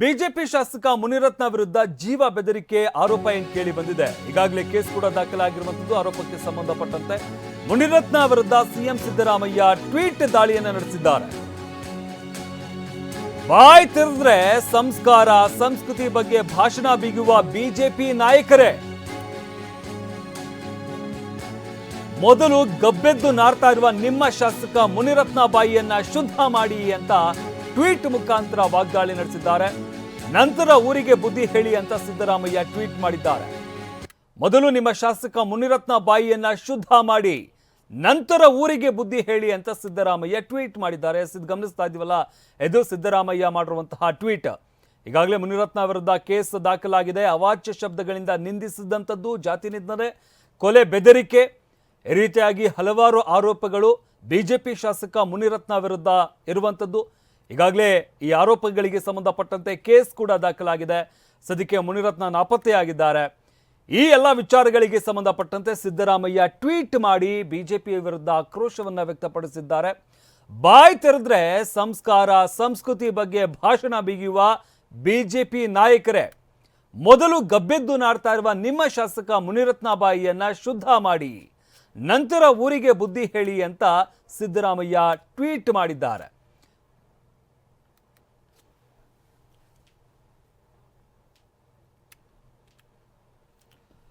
BJP ಶಾಸಕ ಮುನಿರತ್ನ ವಿರುದ್ಧ ಜೀವ ಬೆದರಿಕೆ ಆರೋಪ ಏನ್ ಕೇಳಿ ಬಂದಿದೆ. ಈಗಾಗಲೇ ಕೇಸ್ ಕೂಡ ದಾಖಲಾಗಿರುವಂತದ್ದು ಆರೋಪಕ್ಕೆ ಸಂಬಂಧಪಟ್ಟಂತೆ ಮುನಿರತ್ನ ವಿರುದ್ಧ ಸಿಎಂ ಸಿದ್ದರಾಮಯ್ಯ ಟ್ವೀಟ್ ದಾಳಿಯನ್ನ ನಡೆಸಿದ್ದಾರೆ. ಬಾಯ್ ತೆರೆದ್ರೆ ಸಂಸ್ಕಾರ, ಸಂಸ್ಕೃತಿ ಬಗ್ಗೆ ಭಾಷಣ ಬೀಗುವ ಬಿಜೆಪಿ ನಾಯಕರೇ. ಮೊದಲು ಗಬ್ಬೆದ್ದು ನಾರ್ತಾ ಇರುವ ನಿಮ್ಮ ಶಾಸಕ ಮುನಿರತ್ನ ಬಾಯಿಯನ್ನ ಶುದ್ಧ ಮಾಡಿ ಅಂತ ಟ್ವೀಟ್ ಮುಖಾಂತರ ವಾಗ್ದಾಳಿ ನಡೆಸಿದ್ದಾರೆ. ನಂತರ ಊರಿಗೆ ಬುದ್ಧಿ ಹೇಳಿ ಅಂತ ಸಿದ್ದರಾಮಯ್ಯ ಟ್ವೀಟ್ ಮಾಡಿದ್ದಾರೆ. ಮೊದಲು ನಿಮ್ಮ ಶಾಸಕ ಮುನಿರತ್ನ ಬಾಯಿಯನ್ನ ಶುದ್ಧ ಮಾಡಿ, ನಂತರ ಊರಿಗೆ ಬುದ್ಧಿ ಹೇಳಿ ಅಂತ ಸಿದ್ದರಾಮಯ್ಯ ಟ್ವೀಟ್ ಮಾಡಿದ್ದಾರೆ. ಸಿದ್ ಗಮನಿಸ್ತಾ ಇದೀವಲ್ಲ, ಇದು ಸಿದ್ದರಾಮಯ್ಯ ಮಾಡಿರುವಂತಹ ಟ್ವೀಟ್. ಈಗಾಗಲೇ ಮುನಿರತ್ನ ವಿರುದ್ಧ ಕೇಸ್ ದಾಖಲಾಗಿದೆ. ಅವಾಚ್ಯ ಶಬ್ದಗಳಿಂದ ನಿಂದಿಸಿದಂಥದ್ದು ಜಾತಿ ನಿಂದನೆ, ಕೊಲೆ ಬೆದರಿಕೆ. ರೀತಿಯಾಗಿ ಹಲವಾರು ಆರೋಪಗಳು ಬಿಜೆಪಿ ಶಾಸಕ ಮುನಿರತ್ನ ವಿರುದ್ಧ ಇರುವಂಥದ್ದು. ಈಗಾಗಲೇ ಈ ಆರೋಪಗಳಿಗೆ ಸಂಬಂಧಪಟ್ಟಂತೆ ಕೇಸ್ ಕೂಡ ದಾಖಲಾಗಿದೆ. ಸದ್ಯಕ್ಕೆ ಮುನಿರತ್ನ ನಾಪತ್ತೆಯಾಗಿದ್ದಾರೆ. ಈ ಎಲ್ಲ ವಿಚಾರಗಳಿಗೆ ಸಂಬಂಧಪಟ್ಟಂತೆ ಸಿದ್ದರಾಮಯ್ಯ ಟ್ವೀಟ್ ಮಾಡಿ ಬಿಜೆಪಿ ವಿರುದ್ಧ ಆಕ್ರೋಶವನ್ನು ವ್ಯಕ್ತಪಡಿಸಿದ್ದಾರೆ. ಬಾಯ್ ತೆರೆದ್ರೆ ಸಂಸ್ಕಾರ, ಸಂಸ್ಕೃತಿ ಬಗ್ಗೆ ಭಾಷಣ ಬಿಗಿಯುವ ಬಿಜೆಪಿ ನಾಯಕರೇ, ಮೊದಲು ಗಬ್ಬೆದ್ದು ನಾಡ್ತಾ ಇರುವ ನಿಮ್ಮ ಶಾಸಕ ಮುನಿರತ್ನ ಬಾಯಿಯನ್ನ ಶುದ್ಧ ಮಾಡಿ, ನಂತರ ಊರಿಗೆ ಬುದ್ಧಿ ಹೇಳಿ ಅಂತ ಸಿದ್ದರಾಮಯ್ಯ ಟ್ವೀಟ್ ಮಾಡಿದ್ದಾರೆ.